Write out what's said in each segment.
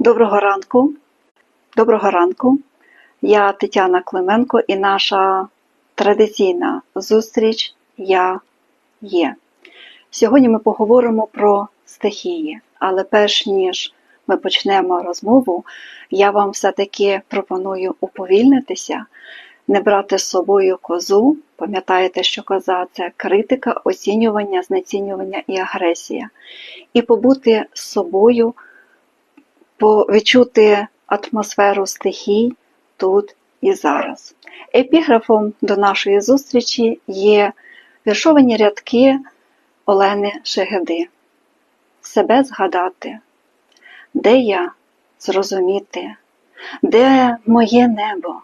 Доброго ранку. Доброго ранку. Я Тетяна Клименко і наша традиційна зустріч Я є. Сьогодні ми поговоримо про стихії, але перш ніж ми почнемо розмову, я вам все-таки пропоную уповільнитися, не брати з собою козу. Пам'ятаєте, що коза це критика, оцінювання, знецінювання і агресія. І побути з собою відчути атмосферу стихій тут і зараз. Епіграфом до нашої зустрічі є віршовані рядки Олени Шегеди. Себе згадати, де я зрозуміти, де моє небо,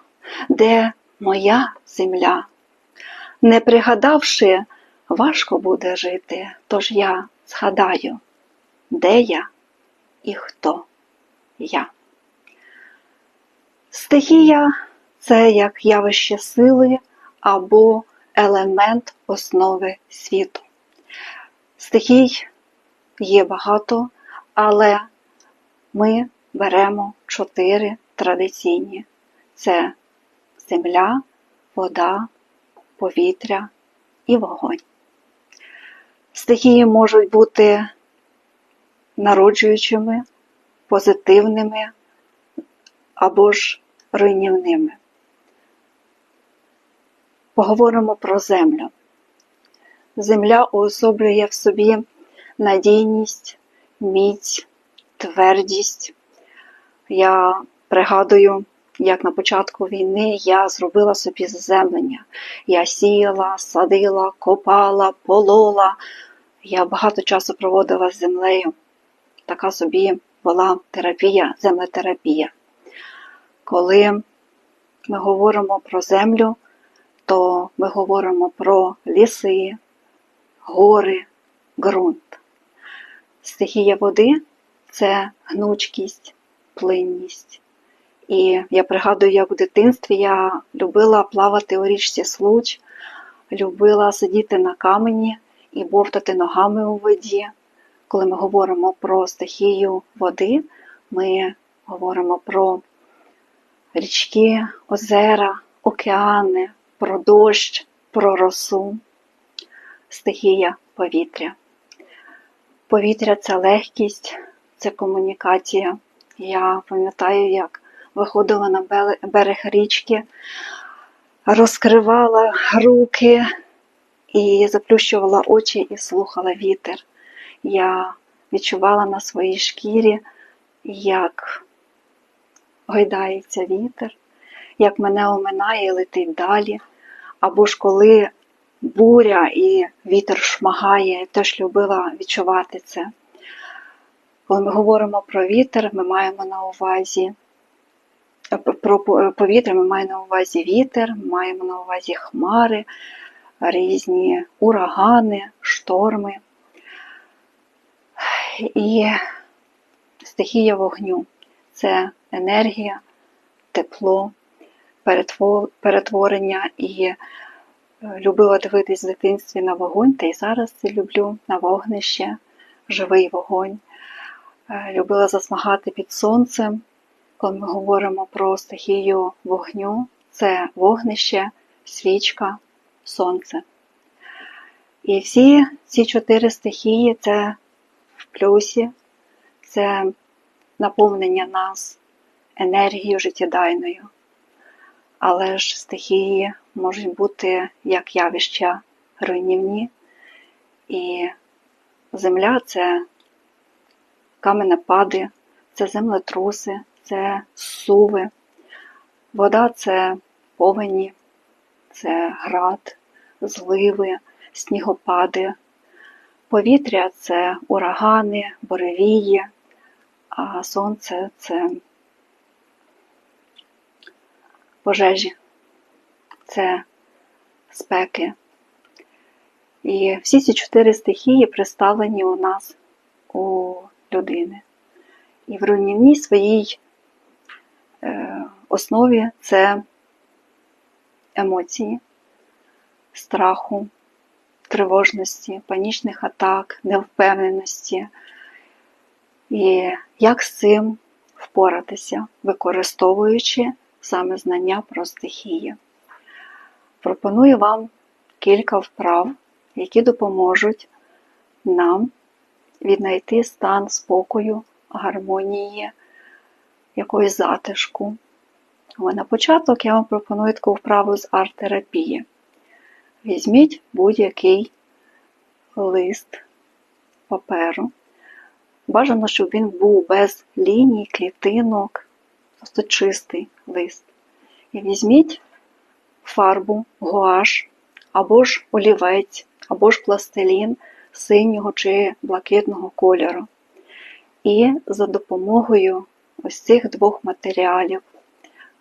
де моя земля. Не пригадавши, важко буде жити, тож я згадаю, де я і хто я. Стихія це як явище сили або елемент основи світу. Стихій є багато, але ми беремо чотири традиційні: це земля, вода, повітря і вогонь. Стихії можуть бути народжуючими, позитивними або ж руйнівними. Поговоримо про землю. Земля уособлює в собі надійність, міць, твердість. Я пригадую, як на початку війни я зробила собі заземлення. Я сіяла, садила, копала, полола. Я багато часу проводила з землею. Така собі була терапія, землетерапія. Коли ми говоримо про землю, то ми говоримо про ліси, гори, ґрунт. Стихія води це гнучкість, плинність. І я пригадую, як в дитинстві я любила плавати у річці Случ, любила сидіти на камені і бовтати ногами у воді коли ми говоримо про стихію води, ми говоримо про річки, озера, океани, про дощ, про росу, стихія повітря. Повітря це легкість, це комунікація. Я пам'ятаю, як виходила на берег річки, розкривала руки і заплющувала очі і слухала вітер я відчувала на своїй шкірі, як гойдається вітер, як мене оминає і летить далі. Або ж коли буря і вітер шмагає, я теж любила відчувати це. Коли ми говоримо про вітер, ми маємо на увазі про повітря, ми маємо на увазі вітер, маємо на увазі хмари, різні урагани, шторми і стихія вогню це енергія, тепло, перетворення і е, любила дивитись в дитинстві на вогонь, та й зараз це люблю на вогнище, живий вогонь. Е, любила засмагати під сонцем. Коли ми говоримо про стихію вогню, це вогнище, свічка, сонце. І всі ці чотири стихії це плюсі. Це наповнення нас енергією життєдайною. Але ж стихії можуть бути як явища руйнівні, і земля це каменепади, це землетруси, це суви, вода це повені, це град, зливи, снігопади, Повітря це урагани, буревії, а сонце це пожежі, це спеки. І всі ці чотири стихії представлені у нас у людини. І в руйнівній своїй е, основі це емоції, страху тривожності, панічних атак, невпевненості. І як з цим впоратися, використовуючи саме знання про стихії. Пропоную вам кілька вправ, які допоможуть нам віднайти стан спокою, гармонії, якоїсь затишку. На початок я вам пропоную таку вправу з арт-терапії. Візьміть будь-який лист паперу. Бажано, щоб він був без ліній, клітинок, просто чистий лист. І візьміть фарбу, гуаш, або ж олівець, або ж пластилін синього чи блакитного кольору. І за допомогою ось цих двох матеріалів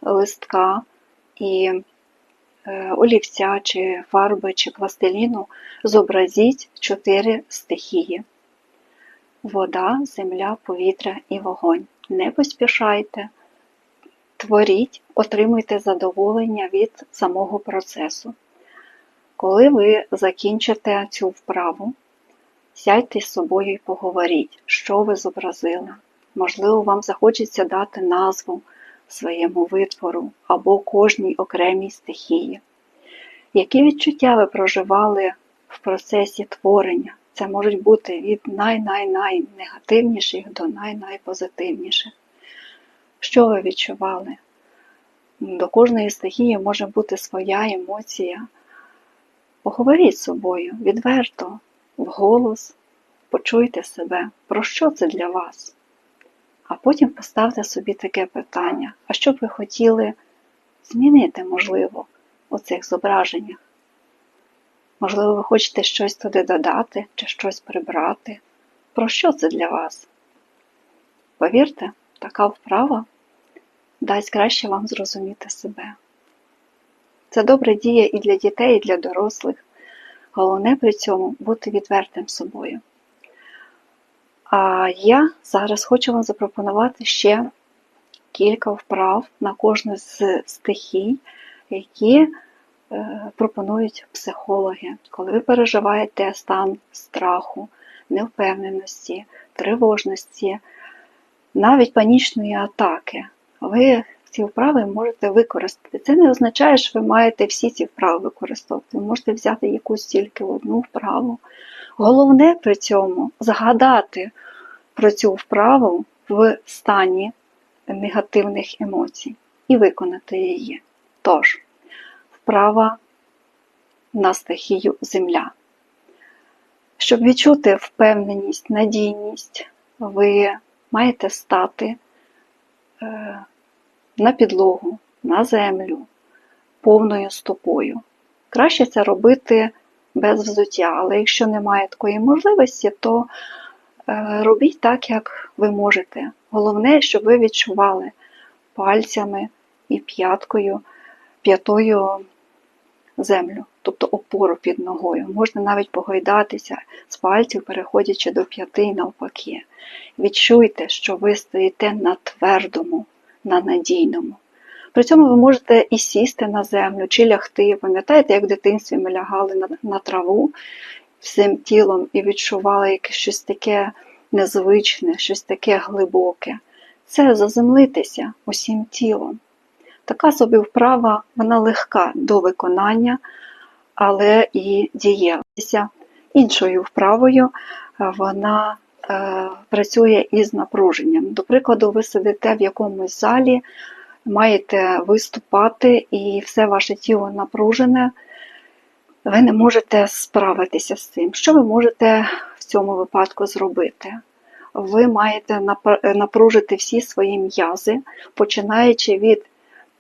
листка і олівця, чи фарби, чи пластиліну зобразіть чотири стихії: вода, земля, повітря і вогонь. Не поспішайте, творіть, отримуйте задоволення від самого процесу. Коли ви закінчите цю вправу, сядьте з собою і поговоріть, що ви зобразили. Можливо, вам захочеться дати назву своєму витвору або кожній окремій стихії. Які відчуття ви проживали в процесі творення? Це можуть бути від най-най-най негативніших до най-найпозитивніших. Що ви відчували? До кожної стихії може бути своя емоція. Поговоріть з собою відверто, вголос, почуйте себе, про що це для вас. А потім поставте собі таке питання: а що б ви хотіли змінити, можливо, у цих зображеннях? Можливо, ви хочете щось туди додати чи щось прибрати. Про що це для вас? Повірте, така вправа дасть краще вам зрозуміти себе. Це добре діє і для дітей, і для дорослих. Головне при цьому бути відвертим собою. А я зараз хочу вам запропонувати ще кілька вправ на кожну з стихій, які е, пропонують психологи. Коли ви переживаєте стан страху, невпевненості, тривожності, навіть панічної атаки, ви ці вправи можете використати. Це не означає, що ви маєте всі ці вправи використовувати. Ви можете взяти якусь тільки одну вправу. Головне при цьому згадати про цю вправу в стані негативних емоцій і виконати її. Тож, вправа на стихію земля. Щоб відчути впевненість, надійність, ви маєте стати е, на підлогу, на землю повною стопою. Краще це робити без взуття, але якщо немає такої можливості, то е, робіть так, як ви можете. Головне, щоб ви відчували пальцями і п'яткою, п'ятою землю, тобто опору під ногою. Можна навіть погойдатися з пальців, переходячи до п'яти навпаки. Відчуйте, що ви стоїте на твердому, на надійному. При цьому ви можете і сісти на землю, чи лягти. Пам'ятаєте, як в дитинстві ми лягали на, на траву всім тілом і відчували якесь щось таке незвичне, щось таке глибоке. Це заземлитися усім тілом. Така собі вправа, вона легка до виконання, але і дієвася. Іншою вправою вона е, працює із напруженням. До прикладу, ви сидите в якомусь залі, маєте виступати, і все ваше тіло напружене, ви не можете справитися з цим. Що ви можете в цьому випадку зробити? Ви маєте напружити всі свої м'язи, починаючи від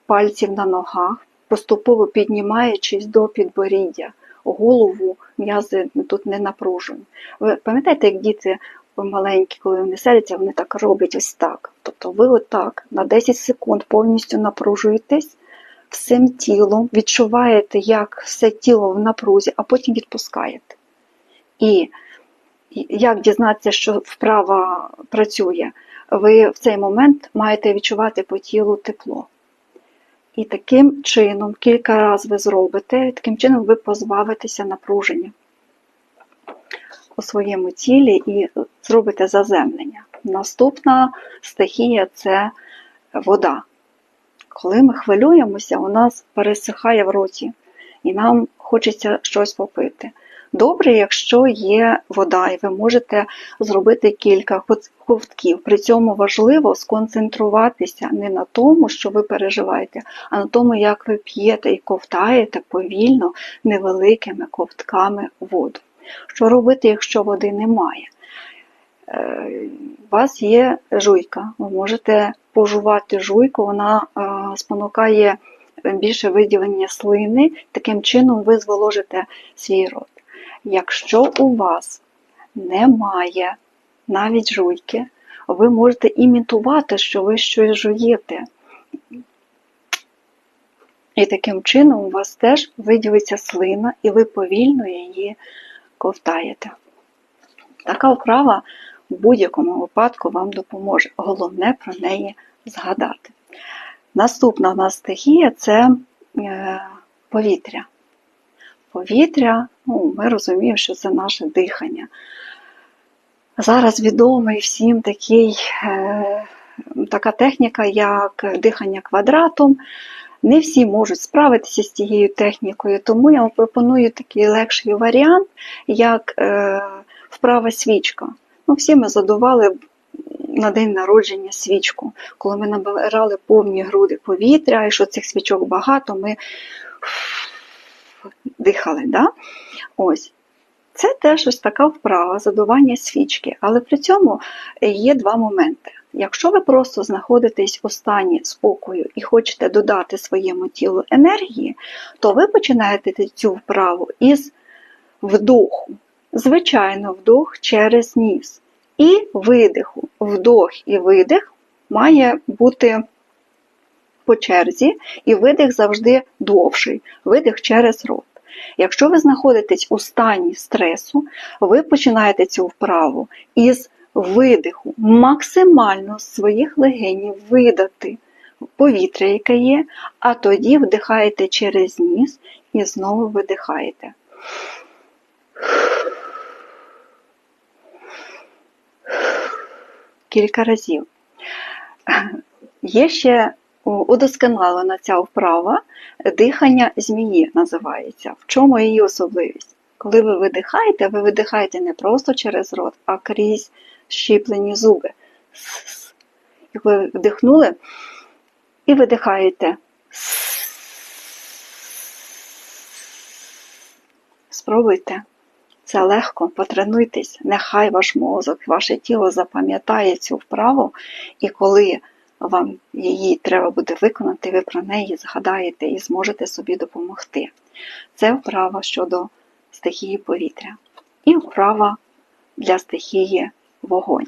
пальців на ногах, поступово піднімаючись до підборіддя. Голову м'язи тут не напружені. Ви пам'ятаєте, як діти маленькі, коли вони селяться, вони так роблять ось так. Тобто ви отак на 10 секунд повністю напружуєтесь всім тілом, відчуваєте, як все тіло в напрузі, а потім відпускаєте. І як дізнатися, що вправа працює, ви в цей момент маєте відчувати по тілу тепло. І таким чином, кілька разів ви зробите, таким чином ви позбавитеся напруження у своєму тілі і зробите заземлення. Наступна стихія це вода. Коли ми хвилюємося, у нас пересихає в роті, і нам хочеться щось попити. Добре, якщо є вода, і ви можете зробити кілька ковтків. При цьому важливо сконцентруватися не на тому, що ви переживаєте, а на тому, як ви п'єте і ковтаєте повільно невеликими ковтками воду. Що робити, якщо води немає? Е, у вас є жуйка, ви можете пожувати жуйку, вона е, спонукає більше виділення слини, таким чином ви зволожите свій рот. Якщо у вас немає навіть жуйки, ви можете імітувати, що ви щось жуєте. І таким чином у вас теж виділиться слина, і ви повільно її ковтаєте. Така вправа в будь-якому випадку вам допоможе. Головне про неї згадати. Наступна в нас стихія це е, повітря. Повітря, ну, ми розуміємо, що це наше дихання. Зараз відомий всім такий, е, така техніка, як дихання квадратом. Не всі можуть справитися з цією технікою, тому я вам пропоную такий легший варіант, як е, вправа свічка. Ну, Всі ми задували на день народження свічку. Коли ми набирали повні груди повітря, і що цих свічок багато, ми дихали. Да? Ось. Це теж ось така вправа задування свічки, але при цьому є два моменти. Якщо ви просто знаходитесь у стані спокою і хочете додати своєму тілу енергії, то ви починаєте цю вправу із вдоху. Звичайно, вдох через ніс. І видиху. Вдох і видих має бути по черзі, і видих завжди довший, видих через рот. Якщо ви знаходитесь у стані стресу, ви починаєте цю вправу із видиху, максимально з своїх легенів видати повітря, яке є, а тоді вдихаєте через ніс і знову видихаєте. Кілька разів. Є ще удосконалена ця вправа, дихання змії називається. В чому її особливість? Коли ви видихаєте, ви видихаєте не просто через рот, а крізь щіплені зуби. Як ви вдихнули і видихаєте. Спробуйте. Це легко, потренуйтесь, нехай ваш мозок, ваше тіло запам'ятає цю вправу, і коли вам її треба буде виконати, ви про неї згадаєте і зможете собі допомогти. Це вправа щодо стихії повітря. І вправа для стихії вогонь.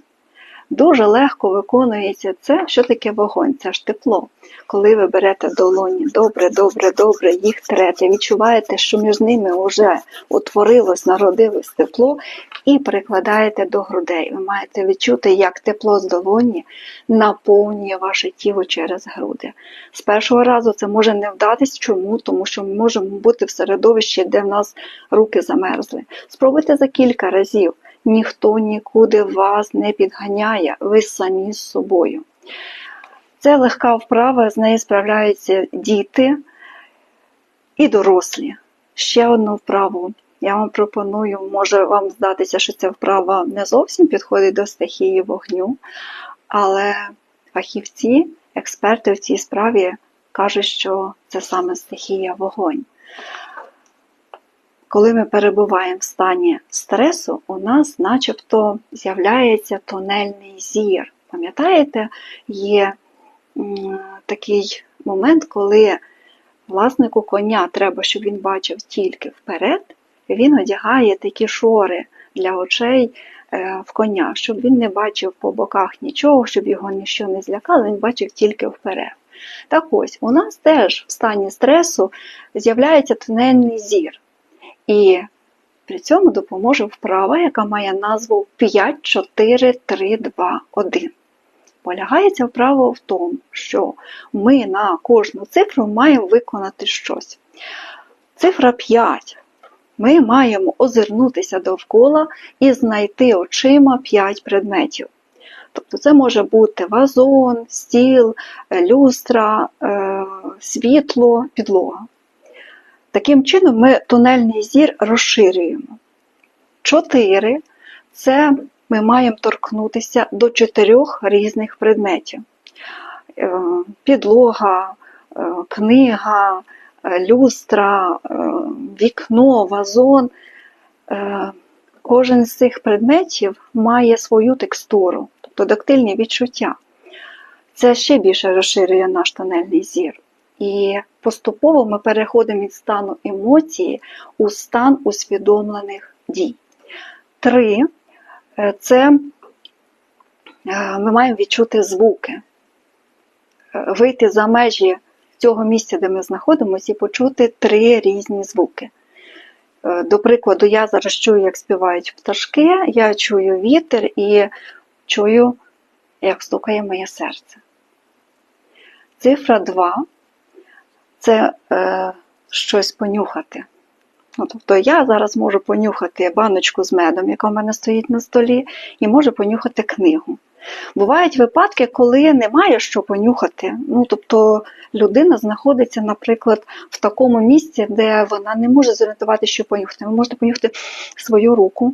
Дуже легко виконується це, що таке вогонь, це ж тепло. Коли ви берете долоні добре, добре, добре, їх трете, відчуваєте, що між ними вже утворилось, народилось тепло, і прикладаєте до грудей. Ви маєте відчути, як тепло з долоні наповнює ваше тіло через груди. З першого разу це може не вдатись. Чому? Тому що ми можемо бути в середовищі, де в нас руки замерзли. Спробуйте за кілька разів ніхто нікуди вас не підганяє, ви самі з собою. Це легка вправа, з нею справляються діти і дорослі. Ще одну вправу. Я вам пропоную, може вам здатися, що ця вправа не зовсім підходить до стихії вогню, але фахівці, експерти в цій справі кажуть, що це саме стихія вогонь. Коли ми перебуваємо в стані стресу, у нас начебто з'являється тонельний зір. Пам'ятаєте, є такий момент, коли власнику коня треба, щоб він бачив тільки вперед, він одягає такі шори для очей е, в коня, щоб він не бачив по боках нічого, щоб його нічого не злякало, він бачив тільки вперед. Так ось, у нас теж в стані стресу з'являється тунельний зір. І при цьому допоможе вправа, яка має назву 5, 4, 3, 2, 1. Полягається вправо в тому, що ми на кожну цифру маємо виконати щось. Цифра 5. Ми маємо озирнутися довкола і знайти очима 5 предметів. Тобто це може бути вазон, стіл, люстра, е, світло, підлога. Таким чином, ми тунельний зір розширюємо. Чотири це ми маємо торкнутися до чотирьох різних предметів: Е, підлога, е, книга, е, люстра, вікно, вазон. Кожен з цих предметів має свою текстуру, тобто тактильні відчуття. Це ще більше розширює наш тонельний зір. І поступово ми переходимо від стану емоції у стан усвідомлених дій. Три е, це е, ми маємо відчути звуки, Е, вийти за межі цього місця, де ми знаходимося, і почути три різні звуки. До прикладу, я зараз чую, як співають пташки, я чую вітер і чую, як стукає моє серце. Цифра 2 це е, щось понюхати. Ну, тобто я зараз можу понюхати баночку з медом, яка в мене стоїть на столі, і можу понюхати книгу. Бувають випадки, коли немає що понюхати. Ну, тобто людина знаходиться, наприклад, в такому місці, де вона не може зорієнтувати, що понюхати. Ви можете понюхати свою руку.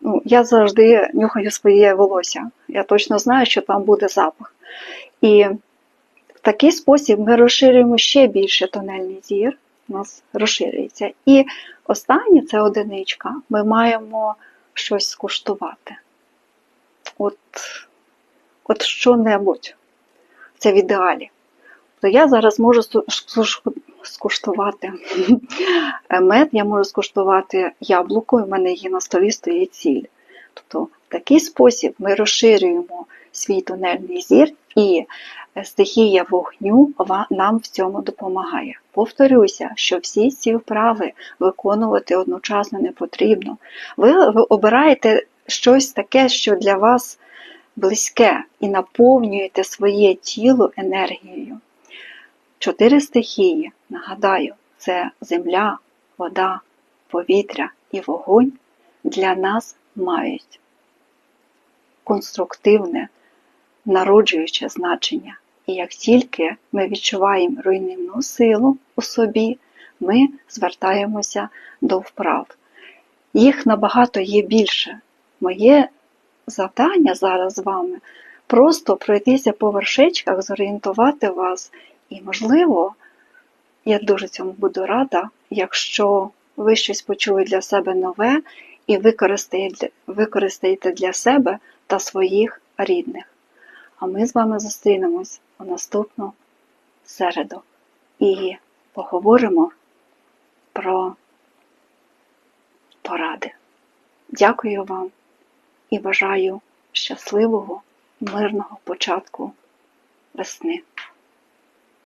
Ну, я завжди нюхаю своє волосся. Я точно знаю, що там буде запах. І в такий спосіб ми розширюємо ще більше тонельний зір, у нас розширюється. І останнє це одиничка. Ми маємо щось скуштувати. От, от що-небудь. Це в ідеалі. То я зараз можу скуштувати мед, я можу скуштувати яблуко, і в мене є на столі стоїть сіль. Тобто, в такий спосіб ми розширюємо свій тунельний зір, і стихія вогню нам в цьому допомагає. Повторюся, що всі ці вправи виконувати одночасно не потрібно. Ви, обираєте щось таке, що для вас близьке, і наповнюєте своє тіло енергією. Чотири стихії, нагадаю, це земля, вода, повітря і вогонь для нас мають конструктивне, народжуюче значення. І як тільки ми відчуваємо руйнівну силу у собі, ми звертаємося до вправ. Їх набагато є більше. Моє завдання зараз з вами просто пройтися по вершечках, зорієнтувати вас, і, можливо, я дуже цьому буду рада, якщо ви щось почули для себе нове і використаєте, для себе та своїх рідних. А ми з вами зустрінемось у наступну середу і поговоримо про поради. Дякую вам і бажаю щасливого, мирного початку весни.